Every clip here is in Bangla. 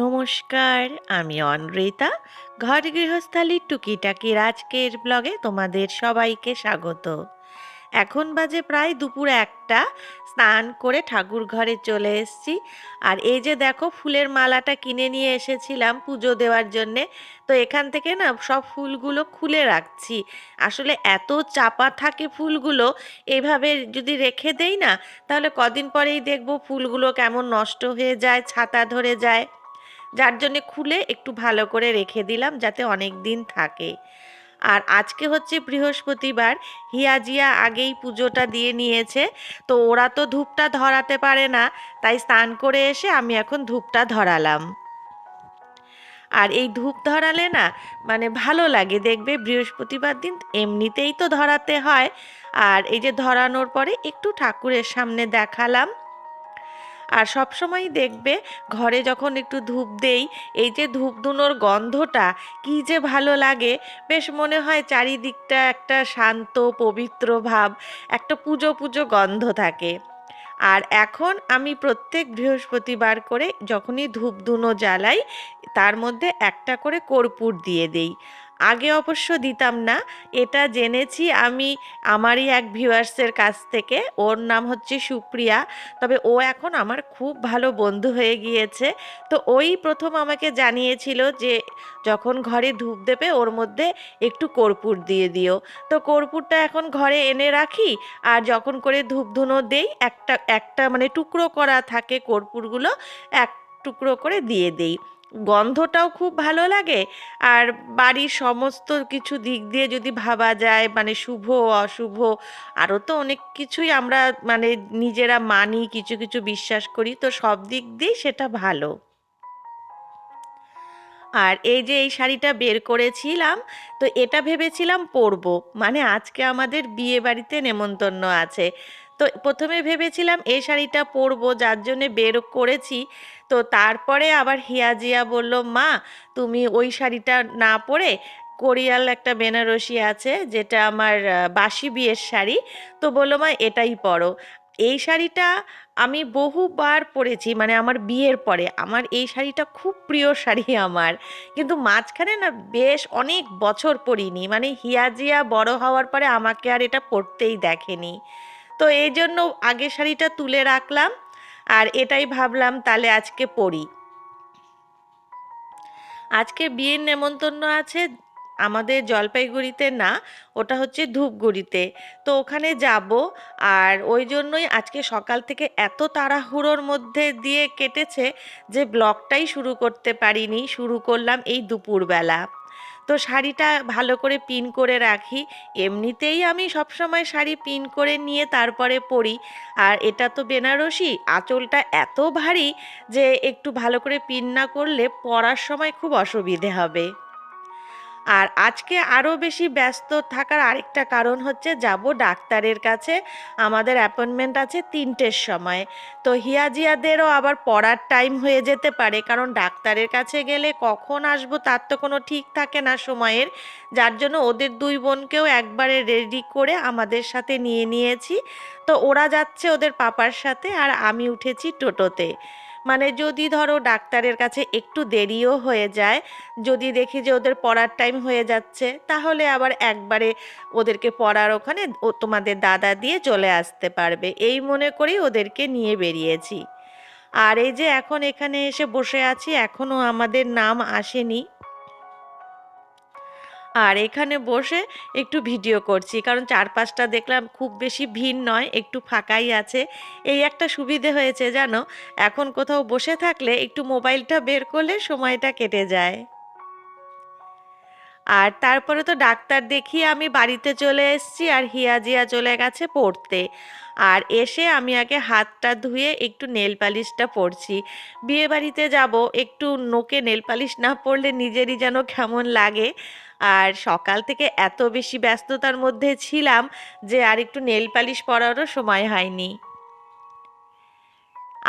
নমস্কার, আমি অনৃতা। ঘর গৃহস্থালির টুকিটাকির আজকের ব্লগে তোমাদের সবাইকে স্বাগত। এখন বাজে প্রায় দুপুর একটা, স্নান করে ঠাকুর ঘরে চলে এসেছি। আর এই যে দেখো, ফুলের মালাটা কিনে নিয়ে এসেছিলাম পুজো দেওয়ার জন্যে। তো এখান থেকে না, সব ফুলগুলো খুলে রাখছি। আসলে এত চাপা থাকে ফুলগুলো এইভাবে যদি রেখে দেই না, তাহলে কদিন পরেই দেখব ফুলগুলো কেমন নষ্ট হয়ে যায়, ছাতা ধরে যায়। যার জন্যে খুলে একটু ভালো করে রেখে দিলাম যাতে অনেক দিন থাকে। আর আজকে হচ্ছে বৃহস্পতিবার হিয়াজিয়া আগেই পুজোটা দিয়ে নিয়েছে, তো ওরা তো ধূপটা ধরাতে পারে না, তাই স্নান করে এসে আমি এখন ধূপটা ধরালাম। আর এই ধূপ ধরালে না মানে ভালো লাগে, দেখবে বৃহস্পতিবার দিন এমনিতেই তো ধরাতে হয়। আর এই যে ধরানোর পরে একটু ঠাকুরের সামনে দেখালাম। আর সবসময় দেখবে ঘরে যখন একটু ধূপ দেই, এই যে ধূপ ধুনোর গন্ধটা কি যে ভালো লাগে। বেশ মনে হয় চারিদিকটা একটা শান্ত, পবিত্র ভাব, একটা পুজো পুজো গন্ধ থাকে। আর এখন আমি প্রত্যেক বৃহস্পতিবার করে যখনই ধূপ ধুনো জ্বালাই, তার মধ্যে একটা করে কর্পূর দিয়ে দেই। আগে অবশ্য দিতাম না। এটা জেনেছি আমি আমারই এক ভিউয়ার্সের কাছ থেকে। ওর নাম হচ্ছে সুপ্রিয়া। তবে ও এখন আমার খুব ভালো বন্ধু হয়ে গিয়েছে। তো ওই প্রথম আমাকে জানিয়েছিল যে, যখন ঘরে ধূপ দেবে, ওর মধ্যে একটু কর্পূর দিয়ে দিও। তো কর্পূরটা এখন ঘরে এনে রাখি। আর যখন করে ধূপ ধুনো দেই, একটা একটা মানে টুকরো করা থাকে কর্পূরগুলো, এক টুকরো করে দিয়ে দেই। গন্ধটাও খুব ভালো লাগে। আর বাড়ির সমস্ত কিছু দিক দিয়ে যদি ভাবা যায় মানে শুভ, অশুভ, আরও তো অনেক কিছুই আমরা মানে নিজেরা মানি, কিছু কিছু বিশ্বাস করি, তো সব দিক দিয়েই সেটা ভালো। আর এই যে এই শাড়িটা বের করেছিলাম, তো এটা ভেবেছিলাম পরবো। মানে আজকে আমাদের বিয়ে বাড়িতে নেমন্তন্ন আছে। তো প্রথমে ভেবেছিলাম এই শাড়িটা পরবো, যার জন্যে বের করেছি। তো তারপরে আবার হিয়াজিয়া বলল, মা, তুমি ওই শাড়িটা না পরে কোরিয়াল একটা বেনারসি আছে, যেটা আমার বাসি বিয়ের শাড়ি। তো বলল, মা, এটাই পরো। এই শাড়িটা আমি বহুবার পরেছি মানে আমার বিয়ের পরে। আমার এই শাড়িটা খুব প্রিয় শাড়ি আমার। কিন্তু মাঝখানে না বেশ অনেক বছর পরিনি মানে হিয়াজিয়া বড় হওয়ার পরে আমাকে আর এটা পরতেই দেখেনি। তো এই জন্য আগের শাড়িটা তুলে রাখলাম। আর এটাই ভাবলাম তাহলে আজকে পরি। আজকে বিয়ের নেমন্তন্ন আছে, আমাদের জলপাইগুড়িতে না, ওটা হচ্ছে ধূপগুড়িতে। তো ওখানে যাব, আর ওই জন্যই আজকে সকাল থেকে এত তাড়াহুড়োর মধ্যে দিয়ে কেটেছে যে ব্লগটাই শুরু করতে পারিনি, শুরু করলাম এই দুপুরবেলা। তো শাড়িটা ভালো করে পিন করে রাখি। এমনিতেই আমি সবসময় শাড়ি পিন করে নিয়ে তারপরে পরি। আর এটা তো বেনারসি, আঁচলটা এত ভারী যে একটু ভালো করে পিন না করলে পরার সময় খুব অসুবিধে হবে। আর আজকে আরও বেশি ব্যস্ত থাকার আরেকটা কারণ হচ্ছে যাব ডাক্তারের কাছে। আমাদের অ্যাপয়েন্টমেন্ট আছে তিনটের সময়। তো হিয়াজিয়াদেরও আবার পড়ার টাইম হয়ে যেতে পারে, কারণ ডাক্তারের কাছে গেলে কখন আসব তার তো কোনো ঠিক থাকে না সময়ের। যার জন্য ওদের দুই বোনকেও একবারে রেডি করে আমাদের সাথে নিয়ে নিয়েছি। তো ওরা যাচ্ছে ওদের পাপার সাথে আর আমি উঠেছি টোটোতে। মানে যদি ধরো ডাক্তারের কাছে একটু দেরিও হয়ে যায়, যদি দেখি যে ওদের পড়ার টাইম হয়ে যাচ্ছে, তাহলে আবার একবারে ওদেরকে পড়ার ওখানে ও তোমাদের দাদা দিয়ে চলে আসতে পারবে। এই মনে করেই ওদেরকে নিয়ে বেরিয়েছি। আর এই যে এখন এখানে এসে বসে আছি এখনও আমাদের নাম আসেনি। আর এখানে বসে একটু ভিডিও করছি। কারণ চারপাশটা দেখলাম খুব বেশি ভিড় নয়, একটু ফাঁকাই আছে। এই একটা সুবিধে হয়েছে জানো, এখন কোথাও বসে থাকলে একটু মোবাইলটা বের করলে সময়টা কেটে যায়। আর তারপরে তো ডাক্তার দেখিয়ে আমি বাড়িতে চলে এসেছি আর হিয়া জিয়া চলে গেছে পড়তে। আর এসে আমি আগে হাতটা ধুয়ে একটু নেল পালিশটা পরছি। বিয়ে বাড়িতে যাব, একটু নোকে নেল পালিশ না পরলে নিজেরই যেন কেমন লাগে। আর সকাল থেকে এত বেশি ব্যস্ততার মধ্যে ছিলাম যে আর একটু নেল পালিশ পরারও সময় হয়নি।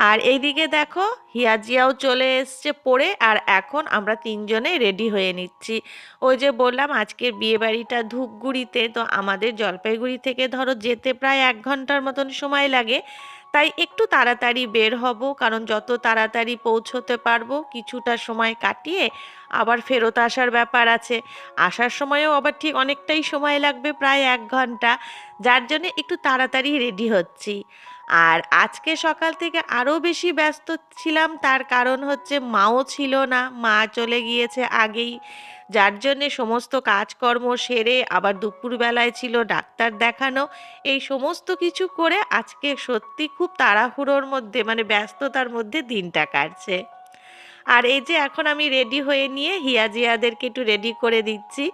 আর এইদিকে দেখো, হিয়াজিয়াও চলে এসছে পড়ে আর এখন আমরা তিনজনে রেডি হয়ে নিচ্ছি। ওই যে বললাম, আজকের বিয়েবাড়িটা ধূপগুড়িতে, তো আমাদের জলপাইগুড়ি থেকে ধরো যেতে প্রায় এক ঘণ্টার মতন সময় লাগে। তাই একটু তাড়াতাড়ি বের হব, কারণ যত তাড়াতাড়ি পৌঁছতে পারব, কিছুটা সময় কাটিয়ে আবার ফেরত আসার ব্যাপার আছে। আসার সময়ও আবার ঠিক অনেকটাই সময় লাগবে, প্রায় এক ঘণ্টা। যার জন্য একটু তাড়াতাড়ি রেডি হচ্ছি। আর আজকে সকাল থেকে আরও বেশি ব্যস্ত ছিলাম, তার কারণ হচ্ছে মাও ছিল না, মা চলে গিয়েছে আগেই। যার জন্যে সমস্ত কাজকর্ম সেরে আবার দুপুরবেলায় ছিল ডাক্তার দেখানো। এই সমস্ত কিছু করে আজকে সত্যি খুব তাড়াহুড়োর মধ্যে মানে ব্যস্ততার মধ্যে দিনটা কাটছে। আর এই যে এখন আমি রেডি হয়ে নিয়ে হিয়াজিয়াদেরকে একটু রেডি করে দিচ্ছি।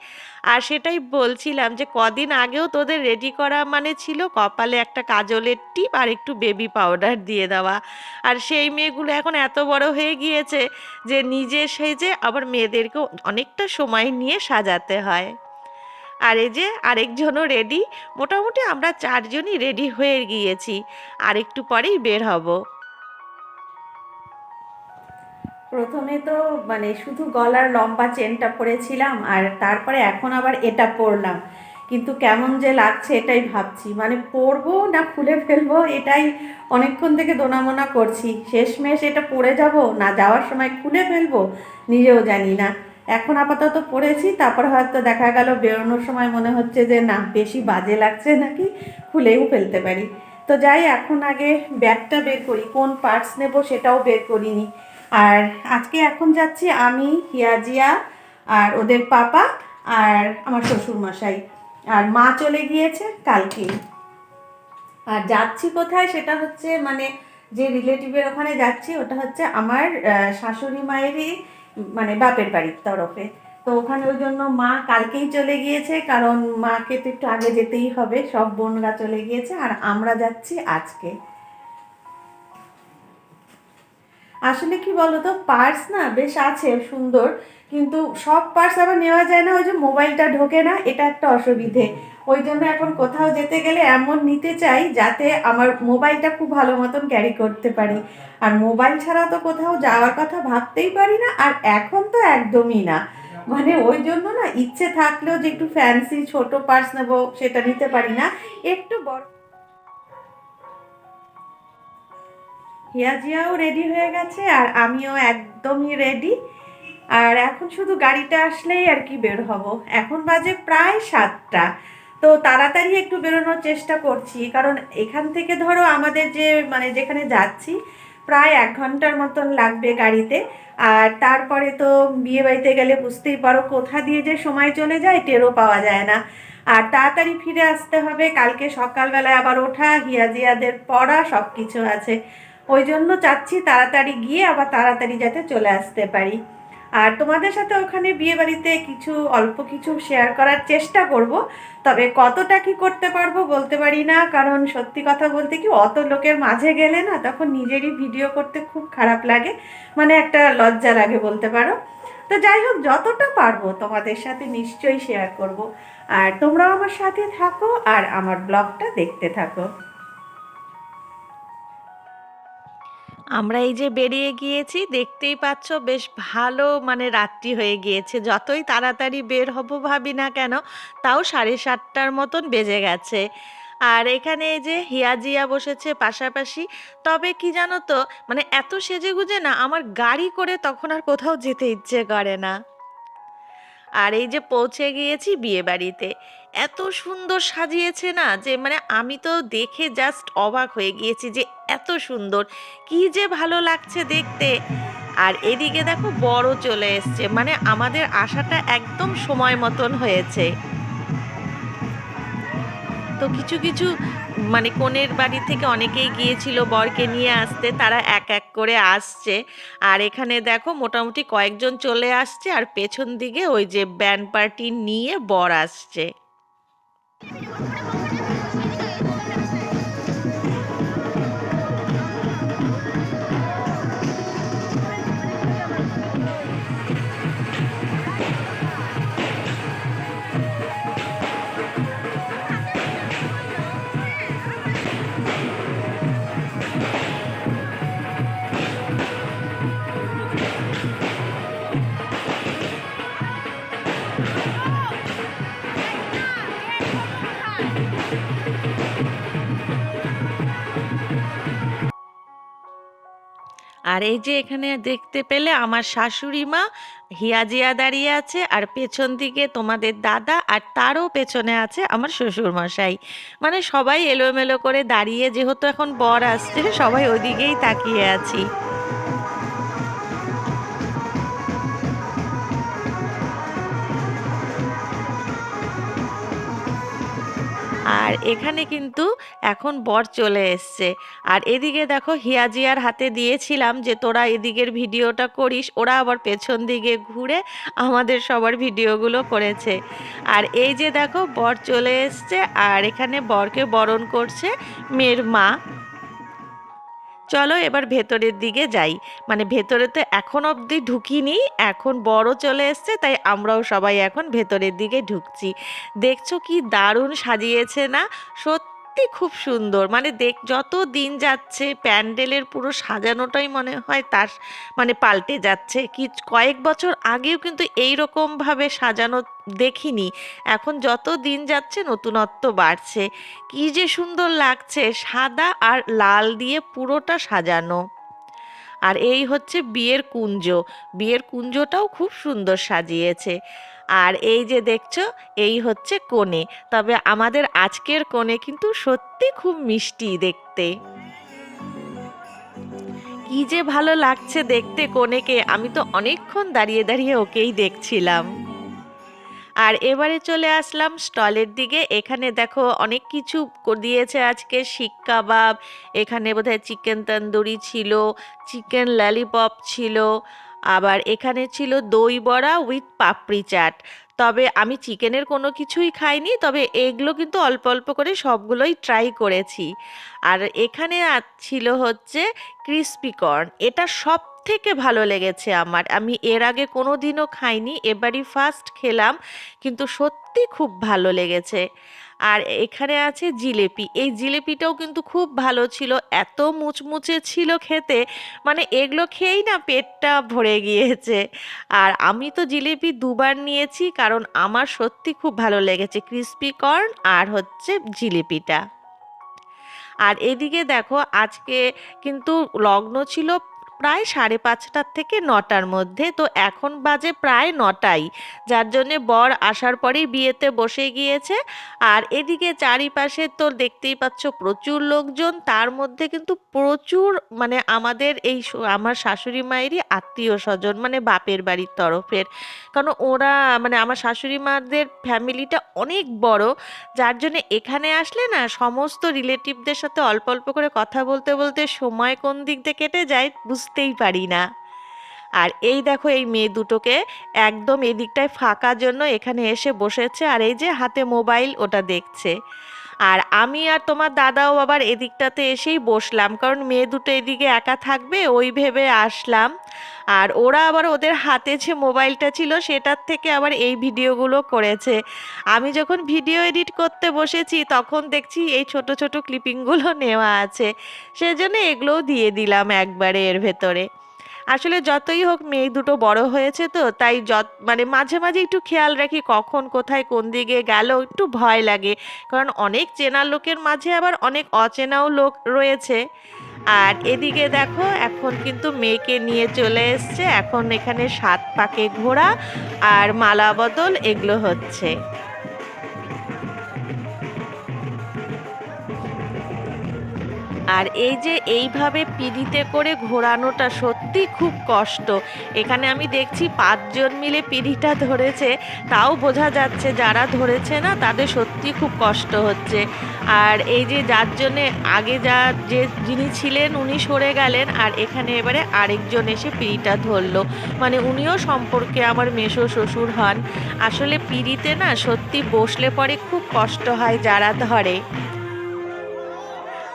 আর সেটাই বলছিলাম যে কদিন আগেও তোদের রেডি করা মানে ছিল কপালে একটা কাজলের টিপ আর একটু বেবি পাউডার দিয়ে দেওয়া। আর সেই মেয়েগুলো এখন এত বড় হয়ে গিয়েছে যে নিজে সেজে আবার মেয়েদেরকেও অনেকটা সময় নিয়ে সাজাতে হয়। আর এই যে আরেকজনও রেডি মোটামুটি আমরা চারজনই রেডি হয়ে গিয়েছি। আর একটু পরেই বের হব। প্রথমে তো মানে শুধু গলার লম্বা চেনটা পরেছিলাম আর তারপরে এখন আবার এটা পরলাম। কিন্তু কেমন যে লাগছে এটাই ভাবছি। মানে পরবো না খুলে ফেলব এটাই অনেকক্ষণ থেকে দোনামোনা করছি। শেষমেশ এটা পরে যাব না যাওয়ার সময় খুলে ফেলব নিজেও জানি না। এখন আপাতত পরেছি, তারপর হয়তো দেখা গেল বেরোনোর সময় মনে হচ্ছে যে না, বেশি বাজে লাগছে নাকি, খুলেও ফেলতে পারি। তো যাই, এখন আগে ব্যাগটা বের করি, কোন পার্টস নেব সেটাও বের করিনি। আর আজকে এখন যাচ্ছি আমি, হিয়াজিয়া আর ওদের পাপা আর আমার শ্বশুর মশাই আর মা চলে গিয়েছে কালকে। আর যাচ্ছি কোথায় সেটা হচ্ছে মানে যে রিলেটিভের ওখানে যাচ্ছি ওটা হচ্ছে আমার শাশুড়ি মায়েরই মানে বাপের বাড়ির তরফে। তো ওখানে ওই জন্য মা কালকেই চলে গিয়েছে, কারণ মাকে তো একটু আগে যেতেই হবে, সব বোনরা চলে গিয়েছে, আর আমরা যাচ্ছি আজকে। আসলে কি বলতো পার্স না বেশ আছে সুন্দর, কিন্তু সব পার্স আবার নেওয়া যায় না, ওই যে মোবাইলটা ঢোকে না, এটা একটা অসুবিধে। ওই জন্য এখন কোথাও যেতে গেলে এমন নিতে চাই যাতে আমার মোবাইলটা খুব ভালো মতন ক্যারি করতে পারি। আর মোবাইল ছাড়া তো কোথাও যাওয়ার কথা ভাবতেই পারি না, আর এখন তো একদমই না। মানে ওই জন্য না ইচ্ছে থাকলেও যে একটু ফ্যান্সি ছোট পার্স নেব, সেটা নিতে পারি না। একটু বড় হিয়াজিয়াও রেডি হয়ে গেছে আর আমিও একদমই রেডি আর এখন শুধু গাড়িটা আসলেই আর কি বের হব। এখন বাজে প্রায় সাতটা। তো তাড়াতাড়ি একটু বেরোনোর চেষ্টা করছি। কারণ এখান থেকে ধরো আমাদের যে মানে যেখানে যাচ্ছি, প্রায় এক ঘণ্টার মতন লাগবে গাড়িতে। আর তারপরে তো বিয়ে বাড়িতে গেলে বুঝতেই পারো কোথা দিয়ে যে সময় চলে যায়, টেরও পাওয়া যায় না। আর তাড়াতাড়ি ফিরে আসতে হবে। কালকে সকালবেলায় আবার ওঠা হিয়াজিয়াদের পড়া সব কিছু আছে। ওই জন্য চাচ্ছি তাড়াতাড়ি গিয়ে আবার তাড়াতাড়ি যাতে চলে আসতে পারি। আর তোমাদের সাথে ওখানে বিয়ে বাড়িতে কিছু, অল্প কিছু শেয়ার করার চেষ্টা করব, তবে কতটা কি করতে পারব বলতে পারি না, কারণ সত্যি কথা বলতে কি অত লোকের মাঝে গেলে না তখন নিজেরই ভিডিও করতে খুব খারাপ লাগে মানে একটা লজ্জা লাগে বলতে পারো। তো যাই হোক, যতটা পারব তোমাদের সাথে নিশ্চয়ই শেয়ার করব। আর তোমরাও আমার সাথে থাকো, আর আমার ব্লগটা দেখতে থাকো। আমরা এই যে বেরিয়ে গিয়েছি, দেখতেই পাচ্ছ বেশ ভালো মানে রাত্রি হয়ে গিয়েছে। যতই তাড়াতাড়ি বের হব ভাবি না কেন, তাও সাড়ে সাতটার মতন বেজে গেছে। আর এখানে এই যে হিয়াজিয়া বসেছে পাশাপাশি, তবে কি জানো তো মানে এত সেজে গুজে না আমার গাড়ি করে তখন আর কোথাও যেতে ইচ্ছে করে না। আর এই যে পৌঁছে গিয়েছি বিয়ে বাড়িতে এত সুন্দর সাজিয়েছে না যে মানে আমি তো দেখে জাস্ট অবাক হয়ে গিয়েছি যে, এত সুন্দর। কি যে ভালো লাগছে দেখতে। আর এদিকে দেখো বড় চলে এসছে। মানে আমাদের আশাটা একদম সময় মতন হয়েছে। তো কিছু কিছু মানে কনের বাড়ি থেকে অনেকেই গিয়েছিল বরকে নিয়ে আসতে। তারা এক এক করে আসছে। আর এখানে দেখো মোটামুটি কয়েকজন চলে আসছে। আর পেছন দিকে ওই যে ব্যান্ড পার্টি নিয়ে বর আসছে। Thank you. আর এই যে এখানে দেখতে পেলে আমার শাশুড়ি মা, হিয়া জিয়া দাঁড়িয়ে আছে আর পেছন দিকে তোমাদের দাদা আর তারও পেছনে আছে আমার শ্বশুর মশাই মানে সবাই এলোমেলো করে দাঁড়িয়ে, যেহেতু এখন বর আসছে, সবাই ওদিকেই তাকিয়ে আছি। আর এখানে কিন্তু এখন বর চলে এসছে। আর এদিকে দেখো হিয়াজিয়ার হাতে দিয়েছিলাম যে তোরা এদিকের ভিডিওটা করিস ওরা আবার পেছন দিকে ঘুরে আমাদের সবার ভিডিওগুলো করেছে। আর এই যে দেখো বর চলে এসছে আর এখানে বরকে বরণ করছে মেয়ের মা। চলো এবার ভেতরের দিকে যাই। মানে ভেতরে তো এখন অবধি ঢুকিনি, এখন বড় চলে এসছে, তাই আমরাও সবাই এখন ভেতরের দিকে ঢুকছি। দেখছ কি দারুণ সাজিয়েছে না? সত্যি খুব সুন্দর। মানে দেখ, যত দিন যাচ্ছে, প্যান্ডেলের পুরো সাজানোটাই মনে হয় তার মানে পাল্টে যাচ্ছে। কি কয়েক বছর আগেও কিন্তু এই রকমভাবে সাজানো দেখিনি। এখন যত দিন যাচ্ছে, নতুনত্ব বাড়ছে। কি যে সুন্দর লাগছে, সাদা আর লাল দিয়ে পুরোটা সাজানো। আর এই হচ্ছে বিয়ের কুঞ্জ। বিয়ের কুঞ্জটাও খুব সুন্দর সাজিয়েছে। আর এই যে দেখছ, এই হচ্ছে কোণে। তবে আমাদের আজকের কোণে কিন্তু সত্যি খুব মিষ্টি দেখতে। কি যে ভালো লাগছে দেখতে কোণেকে, আমি তো অনেকক্ষণ দাঁড়িয়ে দাঁড়িয়ে ওকেই দেখছিলাম। আর এবারে চলে আসলাম স্টলের দিকে। এখানে দেখো অনেক কিছু দিয়েছে আজকে। শিক কাবাব, এখানে বোধহয় চিকেন তন্দুরি ছিল, চিকেন ললিপপ ছিল আবার এখানে ছিল দই বড়া উইথ পাপড়ি চাট। তবে আমি চিকেনের কোনো কিছুই খাইনি, তবে এগুলো কিন্তু অল্প অল্প করে সবগুলোই ট্রাই করেছি। আর এখানে ছিল হচ্ছে ক্রিস্পি কর্ন এটা সব থেকে ভালো লেগেছে আমার। আমি এর আগে কোনো দিনও খাইনি, এবারই ফার্স্ট খেলাম, কিন্তু সত্যি খুব ভালো লেগেছে। আর এখানে আছে জিলেপি। এই জিলেপিটাও কিন্তু খুব ভালো ছিল, এত মুচমুচে ছিল খেতে মানে এগুলো খেয়েই না পেটটা ভরে গিয়েছে। আর আমি তো জিলেপি দুবার নিয়েছি, কারণ আমার সত্যি খুব ভালো লেগেছে, ক্রিস্পি কর্ন আর হচ্ছে জিলিপিটা। আর এদিকে দেখো, আজকে কিন্তু লগ্ন ছিল প্রায় সাড়ে পাঁচটার থেকে নটার মধ্যে। তো এখন বাজে প্রায় নটাই, যার জন্যে বর আসার পরেই বিয়েতে বসে গিয়েছে। আর এদিকে চারিপাশে তো দেখতেই পাচ্ছ প্রচুর লোকজন, তার মধ্যে কিন্তু প্রচুর মানে আমাদের এই আমার শাশুড়ি মায়েরই আত্মীয় স্বজন মানে বাপের বাড়ির তরফের। কারণ ওরা মানে আমার শাশুড়ি মাদের ফ্যামিলিটা অনেক বড়, যার জন্য এখানে আসলে না সমস্ত রিলেটিভদের সাথে অল্প অল্প করে কথা বলতে বলতে সময় কোন দিক দিয়ে কেটে যায় বুঝতেই পারি না। আর এই দেখো, এই মেয়ে দুটোকে একদম এদিকটায় ফাঁকার জন্য এখানে এসে বসেছে। আর এই যে হাতে মোবাইল, ওটা দেখছে। আর আমি আর তোমার দাদাও আবার এদিকটাতে এসেই বসলাম, কারণ মেয়ে দুটো এদিকে একা থাকবে, ওই ভেবে আসলাম। আর ওরা আবার ওদের হাতে যে মোবাইলটা ছিল, সেটার থেকে আবার এই ভিডিওগুলো করেছে। আমি যখন ভিডিও এডিট করতে বসেছি, তখন দেখছি এই ছোট ছোট ক্লিপিংগুলো নেওয়া আছে। সেজন্য এগুলোও দিয়ে দিলাম একবারে এর ভেতরে। আসলে যতই হোক মেয়ে দুটো বড় হয়েছে তো, তাই যত মানে মাঝে মাঝে একটু খেয়াল রাখি কখন কোথায় কোন দিকে গেল, একটু ভয় লাগে। কারণ অনেক চেনা লোকের মাঝে আবার অনেক অচেনাও লোক রয়েছে। আর এদিকে দেখো, এখন কিন্তু মেয়েকে নিয়ে চলে এসছে। এখন এখানে সাত পাকে ঘোড়া আর মালা বদল, এগুলো হচ্ছে। আর এই যে এইভাবে পিঁড়িতে করে ঘোরানোটা সত্যি খুব কষ্ট। এখানে আমি দেখছি পাঁচজন মিলে পিঁড়িটা ধরেছে, তাও বোঝা যাচ্ছে যারা ধরেছে না, তাদের সত্যি খুব কষ্ট হচ্ছে। আর এই যে যার জন্যে আগে যা যে যিনি ছিলেন উনি সরে গেলেন, আর এখানে এবারে আরেকজন এসে পিঁড়িটা ধরলো। মানে উনিও সম্পর্কে আমার মেসো শ্বশুর হন। আসলে পিঁড়িতে না সত্যি বসলে পরে খুব কষ্ট হয় যারা ধরে।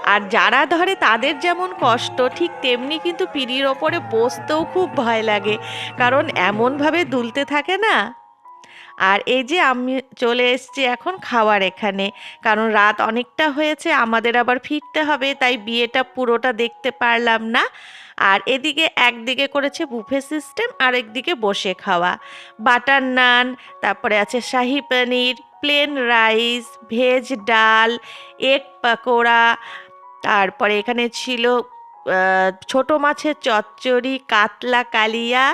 আর যারা ধরে তাদের যেমন কষ্ট, ঠিক তেমনি কিন্তু পিঁড়ির ওপরে বসতেও খুব ভয় লাগে। কারণ এমনভাবে দুলতে থাকে না। আর এই যে আমি চলে এসেছি এখন খাওয়ার এখানে। কারণ রাত অনেকটা হয়েছে, আমাদের আবার ফিরতে হবে, তাই বিয়েটা পুরোটা দেখতে পারলাম না। আর এদিকে একদিকে করেছে বুফে সিস্টেম আর একদিকে বসে খাওয়া। বাটার নান, তারপরে আছে shahi paneer, plain rice, veg dal, egg pakora তারপরে এখানে ছিল ছোট মাছের চচ্চড়ি, কাতলা কালিয়া,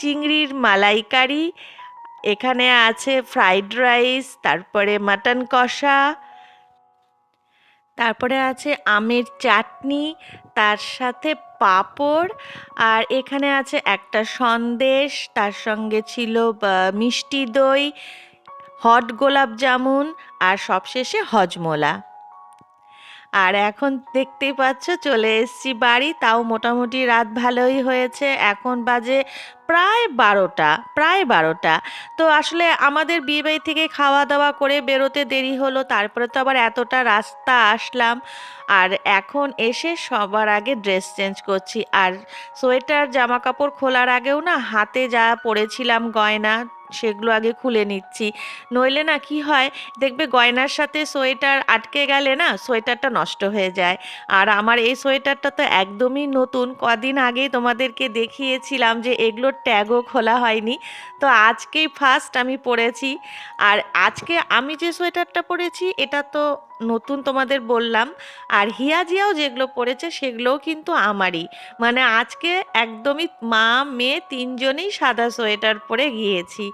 চিংড়ির মালাইকারি, এখানে আছে ফ্রাইড রাইস তারপরে মাটন কষা, তারপরে আছে আমের চাটনি, তার সাথে পাঁপড়, আর এখানে আছে একটা সন্দেশ, তার সঙ্গে ছিল মিষ্টি দই, হট গোলাপ জামুন, আর সবশেষে হজমোলা। আর এখন দেখতেই পাচ্ছ চলে এসেছি বাড়ি, তাও মোটামুটি রাত ভালোই হয়েছে। এখন বাজে প্রায় বারোটা প্রায় বারোটা। তো আসলে আমাদের বিয়েবাড়ি থেকে খাওয়া দাওয়া করে বেরোতে দেরি হলো, তারপরে তো আবার এতটা রাস্তা আসলাম। আর এখন এসে সবার আগে ড্রেস চেঞ্জ করছি। আর সোয়েটার জামা কাপড় খোলার আগেও না হাতে যা পরেছিলাম গয়না সেগুলো আগে খুলে নিচ্ছি। নইলে না কি হয়, দেখবে গয়নার সাথে সোয়েটার আটকে গেলে না সোয়েটারটা নষ্ট হয়ে যায়। আর আমার এই সোয়েটারটা তো একদমই নতুন। কদিন আগেই তোমাদেরকে দেখিয়েছিলাম যে এগুলোর ট্যাগও খোলা হয়নি। তো আজকেই ফার্স্ট আমি পরেছি। আর আজকে আমি যে সোয়েটারটা পরেছি, এটা তো নতুন তোমাদের বললাম। আর হিয়া জিয়াও যেগুলো পরেছে সেগুলোও কিন্তু আমারই। মানে আজকে একদমই মা, মেয়ে তিনজনেই সাদা সোয়েটার পরে গিয়েছি।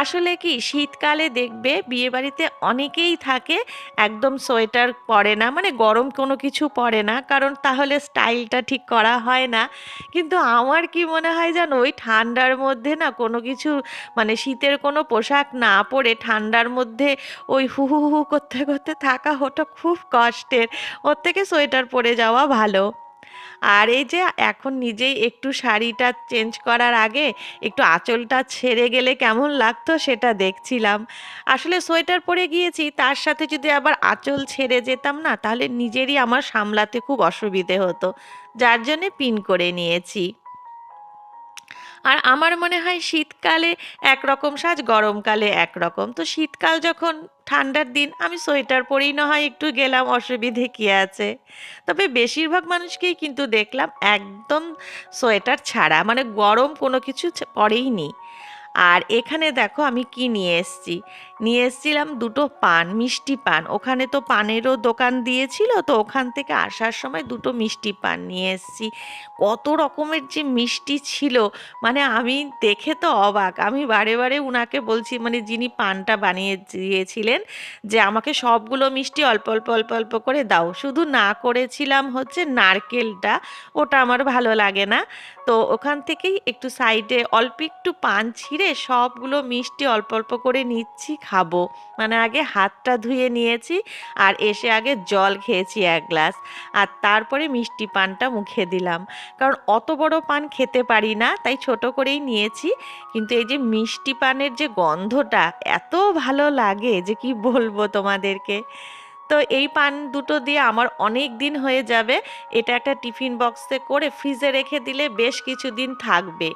আসলে কি, শীতকালে দেখবে বিয়েবাড়িতে অনেকেই থাকে, একদম সোয়েটার পরে না মানে গরম কোনো কিছু পরে না, কারণ তাহলে স্টাইলটা ঠিক করা হয় না। কিন্তু আমার কি মনে হয় জানো, ওই ঠান্ডার মধ্যে না কোনো কিছু মানে শীতের কোনো পোশাক না পরে ঠান্ডার মধ্যে ওই হু হু হু করতে করতে থাকা ওটা খুব কষ্টের। ওর থেকে সোয়েটার পরে যাওয়া ভালো। আর এই যে এখন নিজেই একটু শাড়িটা চেঞ্জ করার আগে একটু আঁচলটা ছেড়ে গেলে কেমন লাগতো সেটা দেখছিলাম। আসলে সোয়েটার পরে গিয়েছি, তার সাথে যদি আবার আঁচল ছেড়ে যেতাম না, তাহলে নিজেরই আমার সামলাতে খুব অসুবিধে হতো। যার জন্যে পিন করে নিয়েছি। আর আমার মনে হয় শীতকালে একরকম সাজ, গরমকালে একরকম। তো শীতকাল যখন ঠান্ডার দিন, আমি সোয়েটার পরেই না হয় একটু গেলাম, অসুবিধে কী আছে? তবে বেশিরভাগ মানুষকেই কিন্তু দেখলাম একদম সোয়েটার ছাড়া মানে গরম কোনো কিছু পরেই নি আর এখানে দেখো আমি কি নিয়ে এসেছি। নিয়ে এসেছিলাম দুটো পান, মিষ্টি পান। ওখানে তো পানেরও দোকান দিয়েছিল, তো ওখান থেকে আসার সময় দুটো মিষ্টি পান নিয়ে এসেছি। কত রকমের যে মিষ্টি ছিল মানে আমি দেখে তো অবাক। আমি বারে বারে উনাকে বলছি মানে যিনি পানটা বানিয়ে দিয়েছিলেন, যে আমাকে সবগুলো মিষ্টি অল্প অল্প অল্প অল্প করে দাও। শুধু না করেছিলাম হচ্ছে নারকেলটা, ওটা আমার ভালো লাগে না। তো ওখান থেকেই একটু সাইডে অল্প একটু পান ছিঁড়ে সবগুলো মিষ্টি অল্প অল্প করে নিচ্ছি খাব। মানে আগে হাতটা ধুয়ে নিয়েছি আর এসে আগে জল খেয়েছি এক গ্লাস। আর তারপরে মিষ্টি পানটা মুখে দিলাম। কারণ অত বড় পান খেতে পারি না, তাই ছোট করেই নিয়েছি। কিন্তু এই যে মিষ্টি পানের যে গন্ধটা, এত ভালো লাগে যে কি বলব তোমাদেরকে। তো এই পান দুটো দিয়ে আমার অনেক দিন হয়ে যাবে। এটা একটা টিফিন বক্সে করে ফ্রিজে রেখে দিলে বেশ কিছুদিন থাকবে।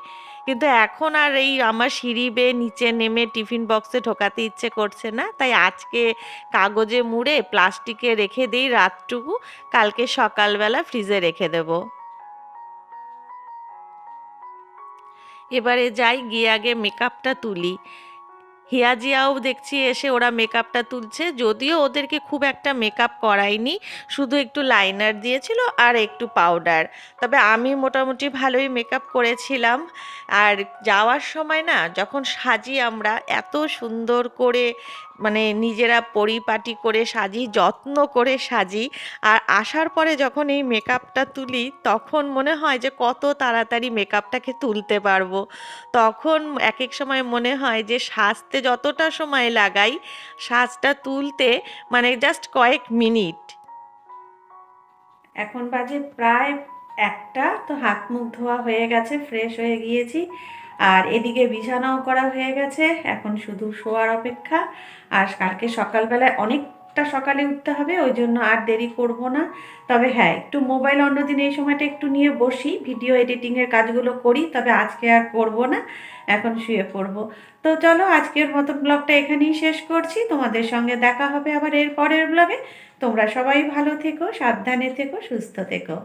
কিন্তু এখন আর এই আমার সিঁড়ি বেয়ে নিচে নেমে টিফিন বক্সে ঢোকাতে ইচ্ছে করছে না। তাই আজকে কাগজে মুড়ে প্লাস্টিকে রেখে দিই রাতটুকু। কালকে সকালবেলা ফ্রিজে রেখে দেবো। এবারে যাই, গিয়ে আগে মেকআপটা তুলি। হিয়াজিয়াও দেখছি এসে ওরা মেকআপটা তুলছে। যদিও ওদেরকে খুব একটা মেকআপ করায়নি, শুধু একটু লাইনার দিয়েছিল আর একটু পাউডার তবে আমি মোটামুটি ভালোই মেকআপ করেছিলাম। আর যাওয়ার সময় না, যখন সাজি আমরা, এত সুন্দর করে মানে নিজেরা পরিপাটি করে সাজি, যত্ন করে সাজি। আর আসার পরে যখন এই মেকআপটা তুলি, তখন মনে হয় যে কত তাড়াতাড়ি মেকআপটাকে তুলতে পারব। তখন এক এক সময় মনে হয় যে সাজতে যতটা সময় লাগাই, সাজটা তুলতে মানে জাস্ট কয়েক মিনিট। এখন বাজে প্রায় একটা, তো হাত মুখ ধোয়া হয়ে গেছে ফ্রেশ হয়ে গিয়েছি। আর এদিকে বিছানাও করা হয়ে গেছে, এখন শুধু শোয়ার অপেক্ষা। আর কালকে সকালবেলায় অনেকটা সকালে উঠতে হবে, ওই জন্য আর দেরি করব না। তবে হ্যাঁ একটু মোবাইল অন্যদিন এই সময়টা একটু নিয়ে বসি ভিডিও এডিটিংয়ের কাজগুলো করি, তবে আজকে আর করব না, এখন শুয়ে পড়ব। তো চলো, আজকের মতো ব্লগটা এখানেই শেষ করছি, তোমাদের সঙ্গে দেখা হবে আবার এর পরের ব্লগে তোমরা সবাই ভালো থেকো, সাবধানে থেকো, সুস্থ থেকো।